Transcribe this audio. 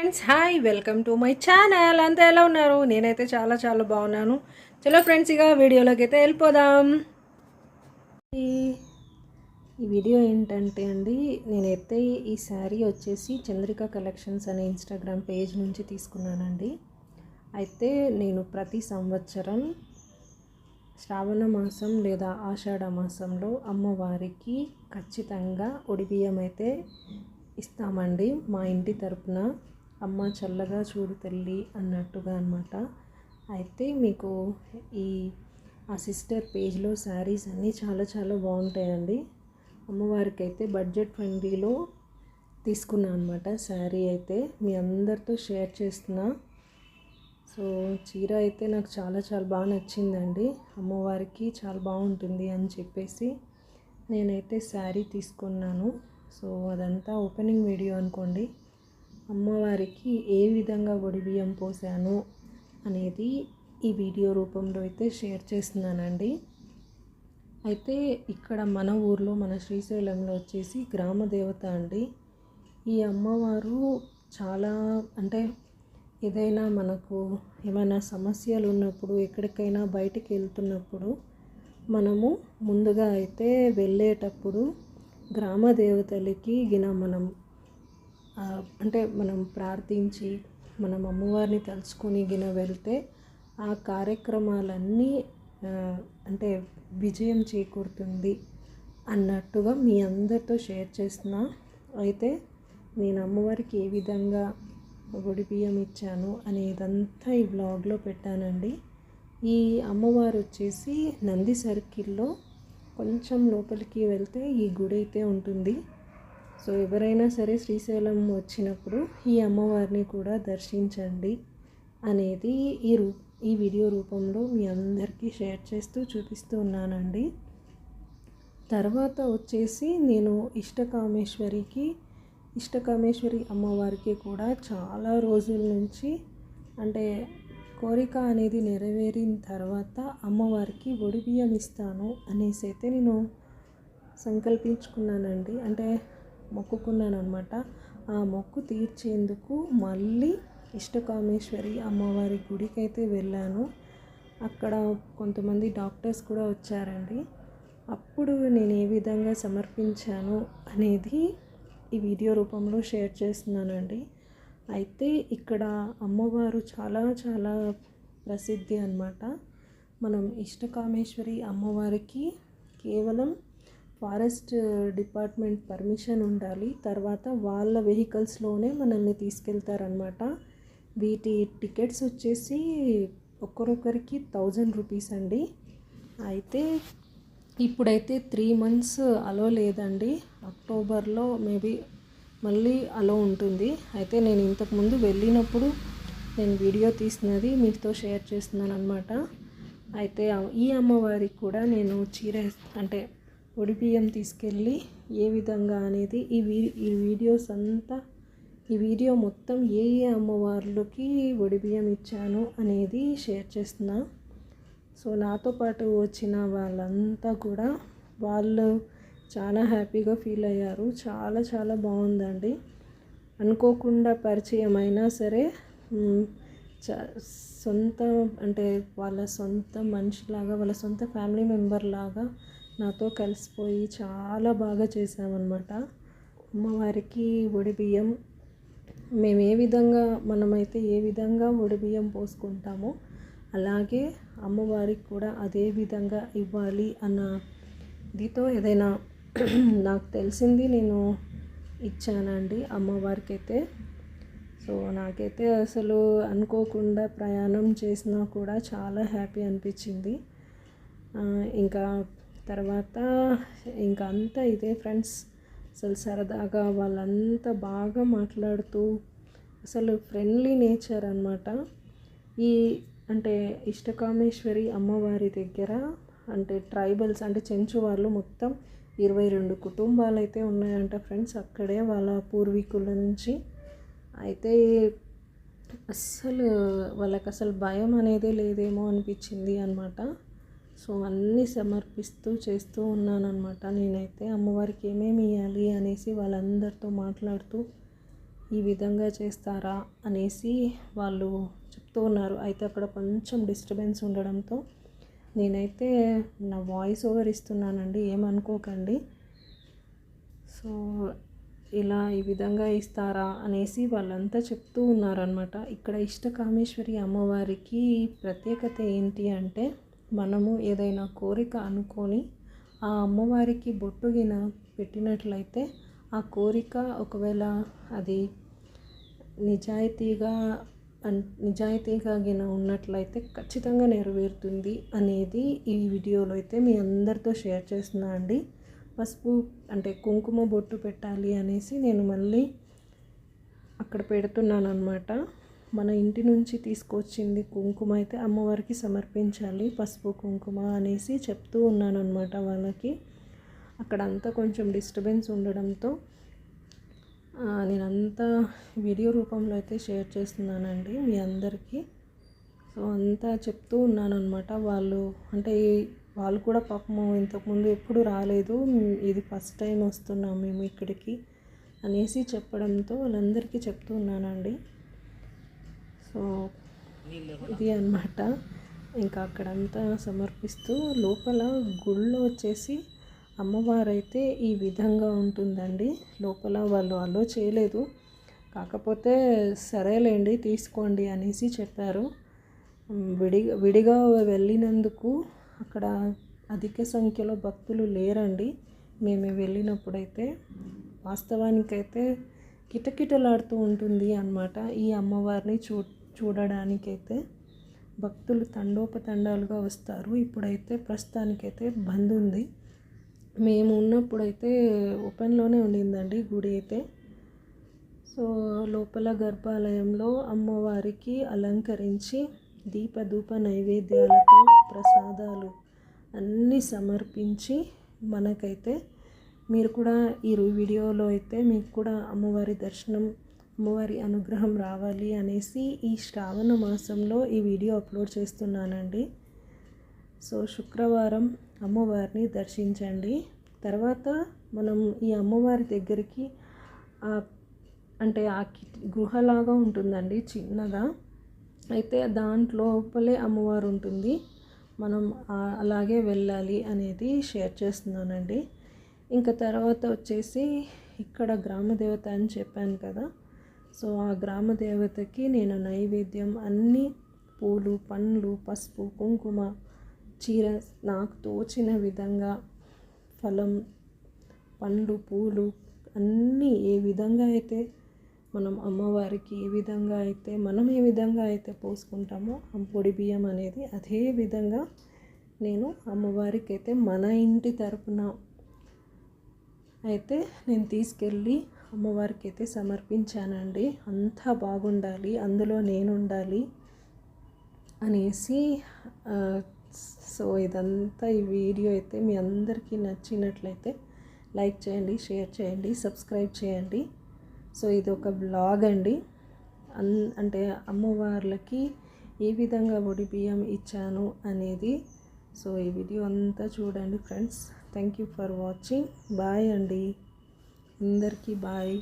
Friends hi welcome to my channel అంతా ఎలా ఉన్నారు? నేనైతే చాలా చాలా బాగున్నాను. చలో ఫ్రెండ్స్ ఇక వీడియోలోకి అయితే వెళ్ళిపోదాం. ఈ వీడియో ఏంటంటే అండి నేనైతే ఈ శారీ వచ్చేసి చంద్రిక కలెక్షన్స్ అనే ఇన్స్టాగ్రామ్ పేజ్ నుంచి తీసుకున్నానండి. అయితే నేను ప్రతి సంవత్సరం శ్రావణ మాసం లేదా ఆషాఢ మాసంలో అమ్మవారికి ఖచ్చితంగా ఒడిబియ్యం అయితే ఇస్తామండి మా ఇంటి తరపున. అమ్మ చల్లగా చూడు తల్లి అన్నట్టుగా అనమాట అయితే మీకు ఈ ఆ సిస్టర్ పేజ్లో శారీస్ అన్నీ చాలా చాలా బాగుంటాయండి. అమ్మవారికి అయితే బడ్జెట్ ఫ్రెండ్లీలో తీసుకున్నాను అనమాట శారీ అయితే. మీ అందరితో షేర్ చేస్తున్నా. సో చీర అయితే నాకు చాలా చాలా బాగా నచ్చిందండి. అమ్మవారికి చాలా బాగుంటుంది అని చెప్పేసి నేనైతే శారీ తీసుకున్నాను. సో అదంతా ఓపెనింగ్ వీడియో అనుకోండి. అమ్మవారికి ఏ విధంగా ఒడి బియ్యం పోసాను అనేది ఈ వీడియో రూపంలో అయితే షేర్ చేస్తున్నానండి. అయితే ఇక్కడ మన ఊర్లో మన శ్రీశైలంలో వచ్చేసి గ్రామ దేవత అండి. ఈ అమ్మవారు చాలా అంటే ఏదైనా మనకు ఏమైనా సమస్యలు ఉన్నప్పుడు ఎక్కడికైనా బయటికి వెళ్తున్నప్పుడు మనము ముందుగా అయితే వెళ్ళేటప్పుడు గ్రామ దేవతలకి గిన మనం అంటే మనం ప్రార్థించి మనం అమ్మవారిని తలుచుకొని గిన వెళ్తే ఆ కార్యక్రమాలన్నీ అంటే విజయం చేకూరుతుంది అన్నట్టుగా మీ అందరితో షేర్ చేసిన అయితే నేను అమ్మవారికి ఏ విధంగా గుడి బియ్యం ఇచ్చాను అనేదంతా ఈ బ్లాగ్లో పెట్టానండి. ఈ అమ్మవారు వచ్చేసి నంది సర్కిల్లో కొంచెం లోపలికి వెళ్తే ఈ గుడి అయితే ఉంటుంది. సో ఎవరైనా సరే శ్రీశైలం వచ్చినప్పుడు ఈ అమ్మవారిని కూడా దర్శించండి అనేది ఈ రూ ఈ వీడియో రూపంలో మీ అందరికీ షేర్ చేస్తూ చూపిస్తూ ఉన్నానండి. తర్వాత వచ్చేసి నేను ఇష్టకామేశ్వరికి ఇష్టకామేశ్వరి అమ్మవారికి కూడా చాలా రోజుల నుంచి అంటే కోరిక అనేది నెరవేరిన తర్వాత అమ్మవారికి ఒడి బియ్యం ఇస్తాను అనేసి అయితే నేను సంకల్పించుకున్నానండి. అంటే మొక్కుకున్నాను అనమాట ఆ మొక్కు తీర్చేందుకు మళ్ళీ ఇష్టకామేశ్వరి అమ్మవారి గుడికి అయితే వెళ్ళాను. అక్కడ కొంతమంది డాక్టర్స్ కూడా వచ్చారండి. అప్పుడు నేను ఏ విధంగా సమర్పించాను అనేది ఈ వీడియో రూపంలో షేర్ చేస్తున్నానండి. అయితే ఇక్కడ అమ్మవారు చాలా చాలా ప్రసిద్ధి అనమాట మనం ఇష్టకామేశ్వరి అమ్మవారికి కేవలం ఫారెస్ట్ డిపార్ట్మెంట్ పర్మిషన్ ఉండాలి. తర్వాత వాళ్ళ వెహికల్స్లోనే మనల్ని తీసుకెళ్తారనమాట వీటి టికెట్స్ వచ్చేసి ఒక్కొక్కరికి థౌజండ్ రూపీస్ అండి. అయితే ఇప్పుడైతే త్రీ మంత్స్ అలో లేదండి. అక్టోబర్లో మేబీ మళ్ళీ అలో ఉంటుంది. అయితే నేను ఇంతకుముందు వెళ్ళినప్పుడు నేను వీడియో తీసినది మీతో షేర్ చేస్తున్నాను అనమాట అయితే ఈ అమ్మవారికి కూడా నేను చీర అంటే ఒడి బియ్యం తీసుకెళ్ళి ఏ విధంగా అనేది ఈ వీ ఈ వీడియోస్ అంతా ఈ వీడియో మొత్తం ఏ ఏ అమ్మవార్లకి ఒడి బియ్యం ఇచ్చాను అనేది షేర్ చేస్తున్నా. సో నాతో పాటు వచ్చిన వాళ్ళంతా కూడా వాళ్ళు చాలా హ్యాపీగా ఫీల్ అయ్యారు. చాలా చాలా బాగుందండి. అనుకోకుండా పరిచయం అయినా సరే చ- సొంత అంటే వాళ్ళ సొంత మనిషిలాగా వాళ్ళ సొంత ఫ్యామిలీ మెంబర్ లాగా నాతో కలిసిపోయి చాలా బాగా చేశామన్నమాట. అమ్మవారికి ఒడి బియ్యం మేము ఏ విధంగా మనమైతే ఏ విధంగా ఒడిబియ్యం పోసుకుంటామో అలాగే అమ్మవారికి కూడా అదే విధంగా ఇవ్వాలి అన్న దీతో ఏదైనా నాకు తెలిసింది నేను ఇచ్చానండి అమ్మవారికి అయితే సో నాకైతే అసలు అనుకోకుండా ప్రయాణం చేసినా కూడా చాలా హ్యాపీ అనిపించింది. ఇంకా తర్వాత ఇంకా అంతా ఇదే ఫ్రెండ్స్. అసలు సరదాగా వాళ్ళంతా బాగా మాట్లాడుతూ అసలు ఫ్రెండ్లీ నేచర్ అనమాట ఈ అంటే ఇష్టకామేశ్వరి అమ్మవారి దగ్గర అంటే ట్రైబల్స్ అంటే చెంచు వాళ్ళు మొత్తం ఇరవై రెండు కుటుంబాలు అయితే ఉన్నాయంట ఫ్రెండ్స్. అక్కడే వాళ్ళ పూర్వీకుల నుంచి. అయితే అస్సలు వాళ్ళకి అసలు భయం అనేదే లేదేమో అనిపించింది అనమాట సో అన్నీ సమర్పిస్తూ చేస్తూ ఉన్నానన్నమాట. నేనైతే అమ్మవారికి ఏమేమి ఇవ్వాలి అనేసి వాళ్ళందరితో మాట్లాడుతూ ఈ విధంగా చేస్తారా అనేసి వాళ్ళు చెప్తూ ఉన్నారు. అయితే అక్కడ కొంచెం డిస్టర్బెన్స్ ఉండడంతో నేనైతే నా వాయిస్ ఓవర్ ఇస్తున్నానండి ఏమనుకోకండి సో ఇలా ఈ విధంగా ఇస్తారా అనేసి వాళ్ళంతా చెప్తూ ఉన్నారనమాట ఇక్కడ ఇష్టకామేశ్వరి అమ్మవారికి ప్రత్యేకత ఏంటి అంటే మనము ఏదైనా కోరిక అనుకొని ఆ అమ్మవారికి బొట్టుగిన పెట్టినట్లయితే ఆ కోరిక ఒకవేళ అది నిజాయితీగా అన్ నిజాయితీగా గిన ఉన్నట్లయితే ఖచ్చితంగా నెరవేరుతుంది అనేది ఈ వీడియోలో అయితే మీ అందరితో షేర్ చేస్తున్నా అండి. పసుపు అంటే కుంకుమ బొట్టు పెట్టాలి అనేసి నేను మళ్ళీ అక్కడ పెడుతున్నాను అనమాట మన ఇంటి నుంచి తీసుకొచ్చింది కుంకుమ అయితే అమ్మవారికి సమర్పించాలి పసుపు కుంకుమ అనేసి చెప్తూ ఉన్నాను అనమాట వాళ్ళకి. అక్కడ అంతా కొంచెం డిస్టర్బెన్స్ ఉండడంతో నేనంతా వీడియో రూపంలో అయితే షేర్ చేస్తున్నానండి మీ అందరికీ. సో అంతా చెప్తూ ఉన్నాను అనమాట వాళ్ళు. అంటే వాళ్ళు కూడా పాపము ఇంతకుముందు ఎప్పుడు రాలేదు ఇది ఫస్ట్ టైం వస్తున్నాం మేము ఇక్కడికి అనేసి చెప్పడంతో వాళ్ళందరికీ చెప్తూ ఉన్నానండి. సో ఇది అనమాట ఇంకా అక్కడంతా సమర్పిస్తూ లోపల గుళ్ళో వచ్చేసి అమ్మవారైతే ఈ విధంగా ఉంటుందండి. లోపల వాళ్ళు అలో చేయలేదు. కాకపోతే సరేలేండి తీసుకోండి అనేసి చెప్పారు. విడిగా విడిగా వెళ్ళినందుకు అక్కడ అధిక సంఖ్యలో భక్తులు లేరండి. మేము వెళ్ళినప్పుడైతే వాస్తవానికైతే కిటకిటలాడుతూ ఉంటుంది అన్నమాట ఈ అమ్మవారిని చూ చూడడానికైతే భక్తులు తండోపతండాలుగా వస్తారు. ఇప్పుడైతే ప్రస్తుతానికైతే బంద్ ఉంది. మేము ఉన్నప్పుడైతే ఓపెన్లోనే ఉండిందండి గుడి అయితే. సో లోపల గర్భాలయంలో అమ్మవారికి అలంకరించి దీపధూప నైవేద్యాలతో ప్రసాదాలు అన్నీ సమర్పించి మనకైతే మీరు కూడా ఈ వీడియోలో అయితే మీకు కూడా అమ్మవారి దర్శనం అమ్మవారి అనుగ్రహం రావాలి అనేసి ఈ శ్రావణ మాసంలో ఈ వీడియో అప్లోడ్ చేస్తున్నానండి. సో శుక్రవారం అమ్మవారిని దర్శించండి. తర్వాత మనం ఈ అమ్మవారి దగ్గరికి అంటే ఆ గుహలాగా ఉంటుందండి చిన్నగా అయితే దాంట్లోపలే అమ్మవారు ఉంటుంది. మనం అలాగే వెళ్ళాలి అనేది షేర్ చేస్తున్నానండి. ఇంకా తర్వాత వచ్చేసి ఇక్కడ గ్రామ దేవత అని చెప్పాను కదా సో ఆ గ్రామ దేవతకి నేను నైవేద్యం అన్నీ పూలు పండ్లు పసుపు కుంకుమ చీర నాకు తోచిన విధంగా ఫలం పండ్లు పూలు అన్నీ ఏ విధంగా అయితే మనం అమ్మవారికి ఏ విధంగా అయితే మనం ఏ విధంగా అయితే పోసుకుంటామో ఆ పొడి బియ్యం అనేది అదే విధంగా నేను అమ్మవారికి అయితే మన ఇంటి తరపున అయితే నేను తీసుకెళ్ళి అమ్మవారికి అయితే సమర్పించానండి. అంతా బాగుండాలి అందులో నేను ఉండాలి అనేసి సో ఇదంతా ఈ వీడియో అయితే మీ అందరికీ నచ్చినట్లయితే లైక్ చేయండి షేర్ చేయండి సబ్స్క్రైబ్ చేయండి. సో ఇది ఒక బ్లాగ్ అండి. అన్ అంటే అమ్మవార్లకి ఏ విధంగా ఒడి బియ్యం ఇచ్చాను అనేది సో ఈ వీడియో అంతా చూడండి friends. Thank you for watching. Bye అండి. అందరికీ బాయ్.